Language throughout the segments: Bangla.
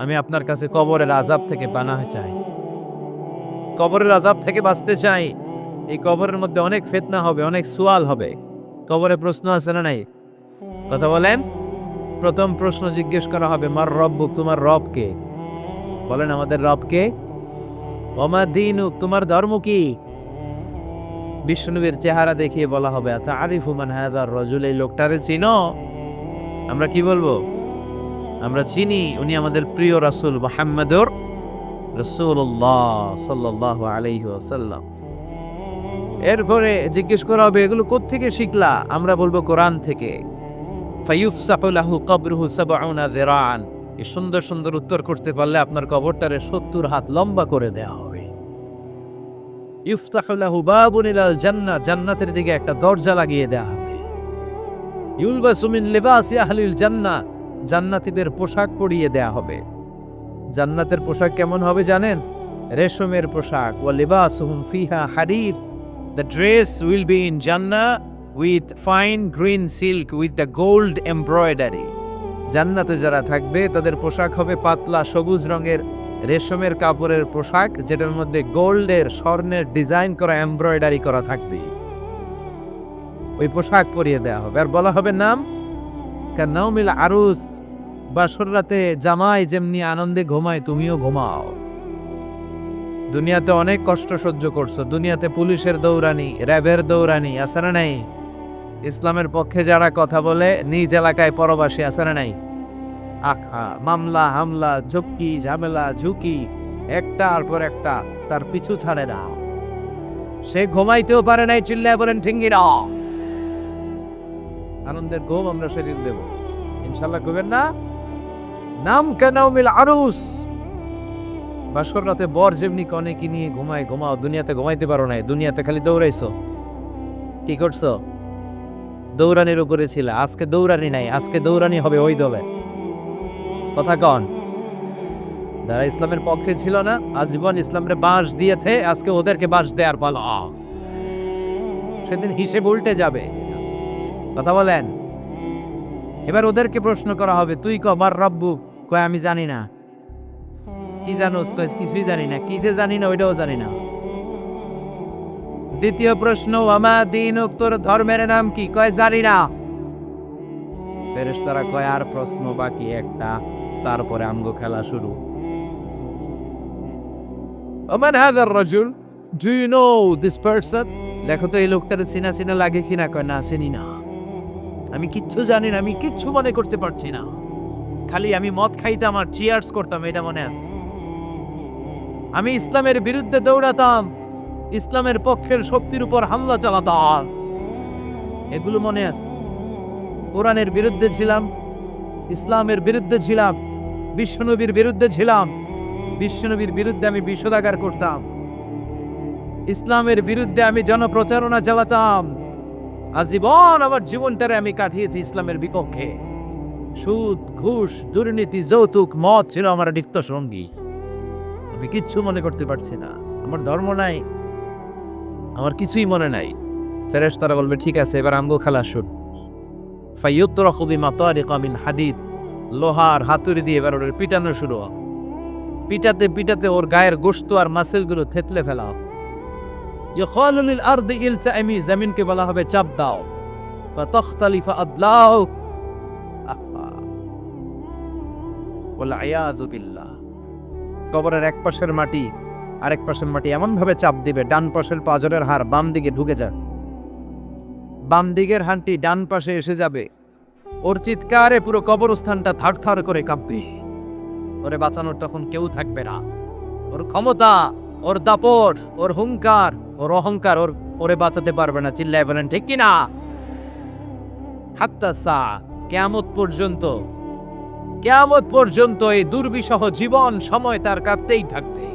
আমি আপনার কাছে কবরের আজাব থেকে পানাহ চাই। কবরের আজাব থেকে বাঁচতে চাই, এই কবরের মধ্যে অনেক ফিতনা হবে, অনেক সুয়াল হবে। কবরে প্রশ্ন আছে না নাই? কথা বলেন। প্রথম প্রশ্ন জিজ্ঞেস করা হবে, মার রব্বু তোমার রব কে? বলেন, আমাদের রব কে? ওমা দিনুক তোমার ধর্ম কি? বিষ্ণুবীর চেহারা দেখিয়ে বলা হবে আরিফু মান হাদার রজুল? এই লোকটারে চিনো? আমরা কি বলব? আমরা চিনি, উনি আমাদের প্রিয় রাসূল মুহাম্মাদুর রাসূলুল্লাহ সাল্লাল্লাহু আলাইহি ওয়াসাল্লাম। এরপরে জিজ্ঞেস করা হবে, এগুলো কোত্থেকে শিখলা? আমরা বলব, কোরআন থেকে। ফায়ুফসাহু লাহু কবরুহু সাবউনা যিরাআন এই সুন্দর সুন্দর উত্তর করতে পারলে আপনার কবরটারে সত্তর হাত লম্বা করে দেওয়া হবে। ইফতাহু লাহু বাবুন ইলাল জান্নাহ, জান্নাতের দিকে একটা দরজা লাগিয়ে দেওয়া হবে। ইউলবাসু মিন লিবাসি আহলিল জান্নাহ জান্নাতীদের পোশাক পরিয়ে দেয়া হবে। জান্নাতের পোশাক কেমন হবে জানেন? রেশমের পোশাক। ওয়া লিবাসুহুম ফিহা হারির। The dress will be in Jannah with fine green silk with the gold embroidery. জান্নাতে যারা থাকবে, তাদের পোশাক হবে পাতলা সবুজ রঙের। রেশমের কাপড়ের পোশাক, যেটার মধ্যে গোল্ডের, স্বর্ণের ডিজাইন করা এমব্রয়ডারি করা থাকবে। ওই পোশাক পরিয়ে দেওয়া হবে। আর বলা হবে নাম? কান্নাউমিল আরুস, বাসর রাতে জামাই যেমনি আনন্দে ঘুমায়, তুমিও ঘুমাও। দুনিয়াতে অনেক কষ্ট সহ্য করছ। দুনিয়াতে পুলিশের দৌড়ানি, র্যাবের দৌড়ানি না নাই? ইসলামের পক্ষে যারা কথা বলে, নিজ এলাকায় পরবাসী না নাই? আখা, মামলা, হামলা ঝক্কি ঝামেলা, ঝুঁকি একটার পর একটা, তার পিছু ছাড়ে না। সে ঘুমাইতেও পারে নাই, চিল্লায় বলেন, ঠিঙ্গিরা। আনন্দের ঘুম আমরা শরীর দেব। ইনশাল্লাহ ঘুমেন না? নাম কেন মিল আরুস। বাসর রাতে বর যেমনি কনেকি নিয়ে ঘুমায়, ঘুমাও, দুনিয়াতে ঘুমাইতে পারো নাই, দুনিয়াতে খালি দৌড়াইছো। কি করছ? দৌড়ানির উপরে ছিল, আজকে দৌড়ানি নাই, আজকে দৌড়ানি হবে ওই দবে কথা কন। যারা ইসলামের পক্ষে ছিল না, আজীবন ইসলামের বাঁশ দিয়েছে, আজকে ওদেরকে বাঁশ দেয়ার পালা। সেদিন হিসেব উল্টে যাবে। কথা বলেন। এবার ওদেরকে প্রশ্ন করা হবে, তুই ক, মার রব্বু? কয়, আমি জানি না। কি কয়, কিছুই জানি না। কি যে জানি না, ওইটাও জানি না। দ্বিতীয় প্রশ্ন আমা দিন তোর ধর্মের নাম কি? কয়, জানি না। ফেরেশতারা কয়, আর প্রশ্ন বাকি একটা, তারপরে আমগো খেলা শুরু। ওমান হাজার রাজুল? Do you know this person দেখো তো, এই লোকটার চিনা চিনা লাগে কিনা? কয়, না, চিনি না। আমি কিচ্ছু জানি না, আমি কিচ্ছু মনে করতে পারছি না। খালি আমি মদ খাইতাম আর চিয়ার্স করতাম, এটা মনে আছে। আমি ইসলামের বিরুদ্ধে দৌড়াতাম, ইসলামের পক্ষের শক্তির উপর হামলা চালাতাম। এগুলো মনে আছে। কোরআনের বিরুদ্ধে ছিলাম, ইসলামের বিরুদ্ধে ছিলাম, বিশ্বনবীর বিরুদ্ধে ছিলাম, বিশ্বনবীর বিরুদ্ধে আমি বিষোদাগার করতাম। ইসলামের বিরুদ্ধে আমি জনপ্রচারণা চালাতাম। আজীবন আমার জীবনটারে আমি কাটিয়েছি ইসলামের বিপক্ষে। সুদ, ঘুষ, দুর্নীতি, যৌতুক, মদ ছিল আমার নিত্য সঙ্গী। আমি কিচ্ছু মনে করতে পারছি না। আমার ধর্ম নাই। আমার কিছুই মনে নাই। ফেরেশ তারা বলবে, ঠিক আছে, এবার আমগো খেলা শুট ফাইয়ুত্তরাখু বিমাতারিকা মিন হাদিদ। লোহার হাতুড়ি দিয়ে এবার ওর পিটানো শুরু। পিটাতে পিটাতে ওর গায়ের গোশত আর মাসেলগুলো থেতলে ফেলা হয়। ইয়কালু লিল আরদি ইলতাইমি জমিনকে বলা হবে চাপ দাও ফাতাখতালিফা আদলাউ ওয়াল আয়াযু বিল্লাহ কবরের এক পাশের মাটি আরেক পাশের মাটি এমন ভাবে চাপ দিবে, ডান পাশের পাজরের হাড় বাম দিকে ঢুকে যায়। বাম দিকের হানটি ডান পাশে এসে যাবে। ওর চিৎকারে পুরো কবরস্থানটা থার থার করে কাঁপবে। ওরে বাঁচানোর তখন কেউ থাকবে না। ওর ক্ষমতা ওর দাপট, ওর হুঙ্কার ওর অহংকার, ওর, ওরে বাঁচাতে পারবে না, চিল্লায় বলেন, ঠিক কি না হাত্তা সা কেয়ামত পর্যন্ত কেয়ামত পর্যন্ত এই দুর্বিষহ জীবন, সময় তার কাটতেই থাকবে।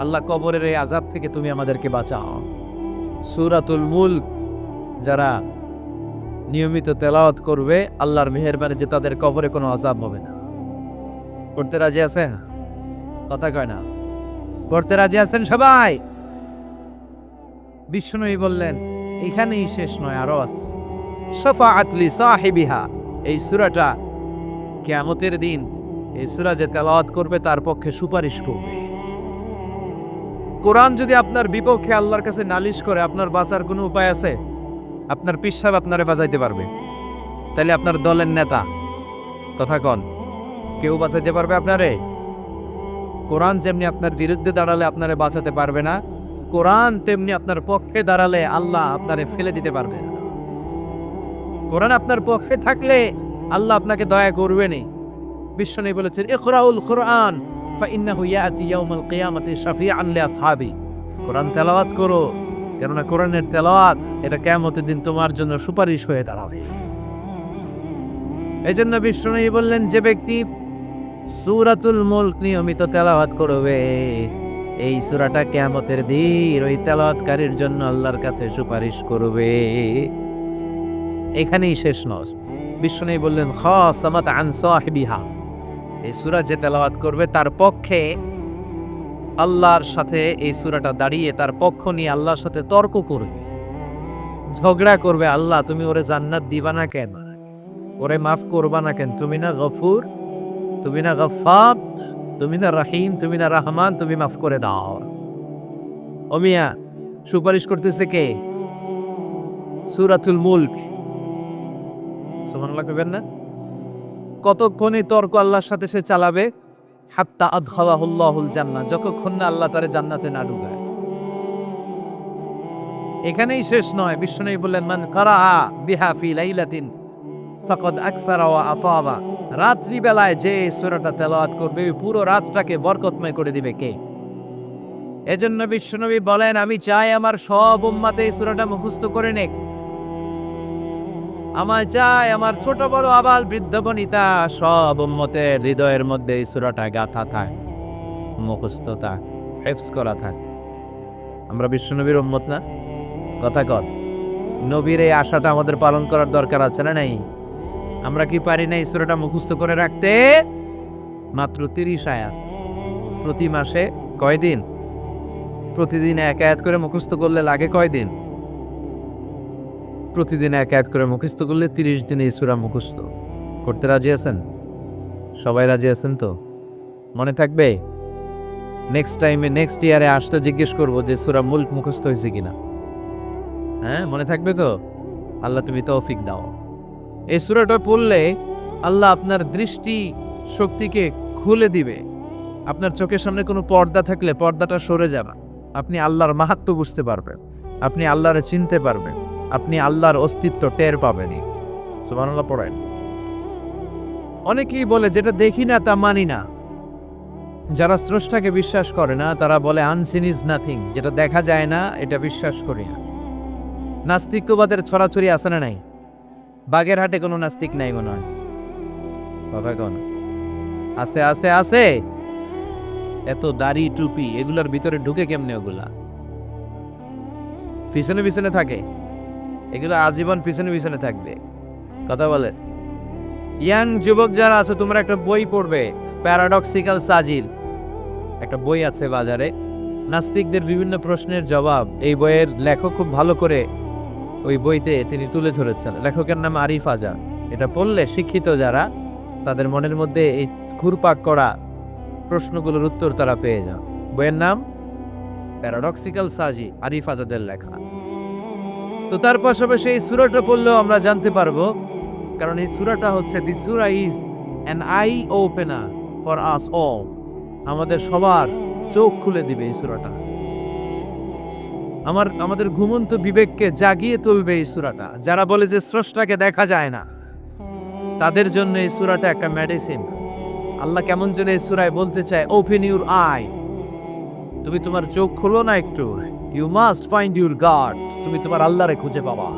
আল্লাহ কবরের এই আজাব থেকে তুমি আমাদেরকে বাঁচাও। সুরাতুল মুল্ক, যারা নিয়মিত তেলাওয়াত করবে, আল্লাহর মেহেরবানি যে তাদের কবরে কোনো আজাব হবে না। করতে রাজি আছে? কথা কয় না। করতে রাজি আছেন সবাই? বিষ্ণুই বললেন, এখানেই শেষ নয় আরও আছে সফা আতলি সাহেবিহা। এই সুরাটা কেয়ামতের দিন এই সুরা যে তেলাওয়াত করবে তার পক্ষে সুপারিশ করবে। কোরআন যদি আপনার বিপক্ষে আল্লাহর কাছে নালিশ করে, আপনার বাঁচার কোনো উপায় আছে? আপনার পিসাব আপনারে বাঁচাইতে পারবে। তাহলে আপনার দলের নেতা কথা কন? কেউ বাঁচাইতে পারবে আপনারে? কোরআন যেমনি আপনার বিরুদ্ধে দাঁড়ালে আপনারে বাঁচাতে পারবে না, কোরআন তেমনি আপনার পক্ষে দাঁড়ালে আল্লাহ আপনারে ফেলে দিতে পারবে না। কোরআন আপনার পক্ষে থাকলে আল্লাহ আপনাকে দয়া করবেনই বিশ্বনী বলেছেন, ইকরাউল কোরআন কোরআন তেলাওয়াত করো, কেননা কোরআনের তেলাওয়াত, এটা কিয়ামতের দিন তোমার জন্য সুপারিশ হয়ে দাঁড়াবে। এই জন্য বিশ্বনবী বললেন, যে ব্যক্তি সূরাতুল মুলক নিয়মিত তেলাওয়াত করবে। এই সুরাটা কিয়ামতের দিন ওই তেলাওয়াতকারীর জন্য আল্লাহর কাছে সুপারিশ করবে। এখানেই শেষ নয় বিশ্বনবী বললেন, খাসামাত আন সাহিবিহা। এই সূরা যে তেলাওয়াত করবে তার পক্ষে আল্লাহর সাথে এই সুরাটা দাঁড়িয়ে তার পক্ষ নিয়ে আল্লাহর সাথে তর্ক করবে। ঝগড়া করবে, আল্লাহ, তুমি ওরে জান্নাত দিবা না কেন? ওরে মাফ করবা না কেন? তুমি না গফুর? তুমি না গফাব তুমি না রাহিম, তুমি না রহমান, তুমি মাফ করে দাও। অমিয়া সুপারিশ করতেছে কে? সুরাতুল মুলক। সুবহানাল্লাহ কইবেন না? কতক্ষণে তর্ক আল্লাহর সাথে সে চালাবে? হাত্তা আদখালাহুল্লাহুল জান্নাহ, যতক্ষণ না আল্লাহ তারে জান্নাতে না ঢুকায়। এখানেই শেষ নয় বিষ্ণু বললেন, মান কারা বিহা ফি লাইলাতিন, ফাকাদ আকসারা ওয়া আতাবা। রাত্রি বেলায় যে সূরাটা তেলাওয়াত করবে পুরো রাতটাকে বরকতময় করে দিবে কে? এজন্য বিশ্বনবী বলেন, আমি চাই আমার সব উম্মাতে এই সুরাটা মুখস্থ করে নেক। আমার চাই আমার ছোট বড় আবাল বৃদ্ধ বনিতা সব উম্মতের হৃদয়ের মধ্যে এই সুরাটা গাথা থাক, মুখস্থ থাক হেফস করা থাক। আমরা বিশ্বনবীর উম্মত না? কথা কর। নবীর এই আশাটা আমাদের পালন করার দরকার আছে না নাই? আমরা কি পারি না এই সূরাটা মুখস্থ করে রাখতে? মাত্র তিরিশ আয়াত। প্রতি মাসে কয়দিন প্রতিদিন এক আয়াত করে মুখস্থ করলে লাগে কয়দিন প্রতিদিন এক এক করে মুখস্থ করলে তিরিশ দিনে এই সুরা মুখস্থ। করতে রাজি আছেন? সবাই রাজি আছেন তো? মনে থাকবে? নেক্সট টাইমে নেক্সট ইয়ারে আসতে জিজ্ঞেস করব যে সুরা মুল্ক মুখস্থ হয়েছে কিনা। হ্যাঁ মনে থাকবে তো? আল্লাহ তুমি তৌফিক দাও। এই সুরাটা পড়লে আল্লাহ আপনার দৃষ্টি শক্তিকে খুলে দিবে। আপনার চোখের সামনে কোনো পর্দা থাকলে পর্দাটা সরে যাবে। আপনি আল্লাহর মাহাত্ম বুঝতে পারবেন। আপনি আল্লাহরে চিনতে পারবেন। আপনি আল্লাহর অস্তিত্ব টের পাবেনই। সুবহানাল্লাহ, পড়েন। অনেকেই বলে, যেটা দেখি না, তা মানি না। যারা স্রষ্টাকে বিশ্বাস করে না, তারা বলে আনসিন ইজ নাথিং যেটা দেখা যায় না, এটা বিশ্বাস করি না। নাস্তিক্যবাদের ছড়াছড়ি আছে না নাই? বাগেরহাটে কোনো নাস্তিক নাই মনে হয়। কথা কোন, আছে আছে আছে। এত দাড়ি, টুপি, এগুলোর ভিতরে ঢুকে কেমনে ওগুলা? পিছনে পিছনে থাকে। এগুলো আজীবন পিছনে পিছনে থাকবে। কথা বলে। ইয়াং যুবক যারা আছে, তোমরা একটা বই পড়বে প্যারাডক্সিক্যাল সাজিল একটা বই আছে বাজারে। নাস্তিকদের বিভিন্ন প্রশ্নের জবাব। এই বইয়ের লেখক খুব ভালো করে ওই বইতে তিনি তুলে ধরেছেন। লেখকের নাম আরিফ আজা। এটা পড়লে শিক্ষিত যারা, তাদের মনের মধ্যে এই ঘুরপাক করা প্রশ্নগুলোর উত্তর তারা পেয়ে যান। বইয়ের নাম প্যারাডক্সিক্যাল সাজি আরিফ আজাদের লেখা। তো তার পাশাপাশি এই সুরাটা পড়লেও আমরা জানতে পারব, কারণ এই সুরাটা হচ্ছে the surah is an eye opener for us all আমাদের সবার চোখ খুলে দিবে এই সুরাটা। আমার, আমাদের ঘুমন্ত বিবেককে জাগিয়ে তুলবে এই সুরাটা। যারা বলে যে স্রষ্টাকে দেখা যায় না, তাদের জন্য এই সুরাটা একটা মেডিসিন আল্লাহ কেমন যেন এই সুরায় বলতে চায় ওপেন ইউর আই তুমি তোমার চোখ খুলো না একটু। You must find your God তুমি তোমার আল্লাহরে খুঁজে পাবা।